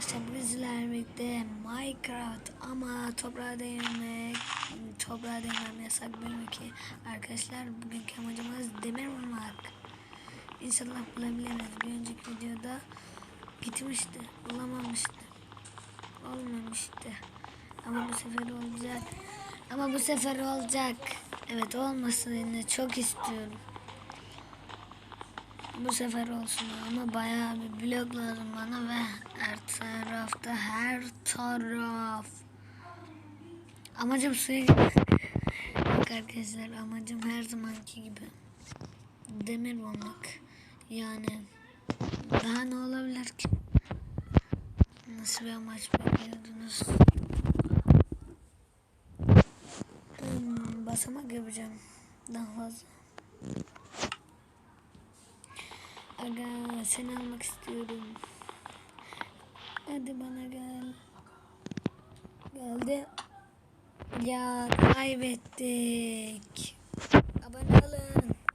arkadaşlar bizlerle birlikte. Minecraft ama toprağa değinmek toprağa değinmem yasak bölüm 2 arkadaşlar bugünkü amacımız demir bulmak İnşallah bulabiliriz. Bir önceki videoda gitmişti bulamamıştı. Olmamıştı. Ama bu sefer olacak. Ama bu sefer olacak. Evet olmasını çok istiyorum bu sefer olsun ama bayağı bir blok lazım bana ve her tarafta her taraf. Amacım suya. Bak arkadaşlar amacım her zamanki gibi. Demir bulmak. Yani daha ne olabilir ki? Nasıl bir amaç bekliyordunuz? Hmm, basamak yapacağım. Daha fazla. Aga seni almak istiyorum. Hadi bana gel. Geldi. Ya kaybettik.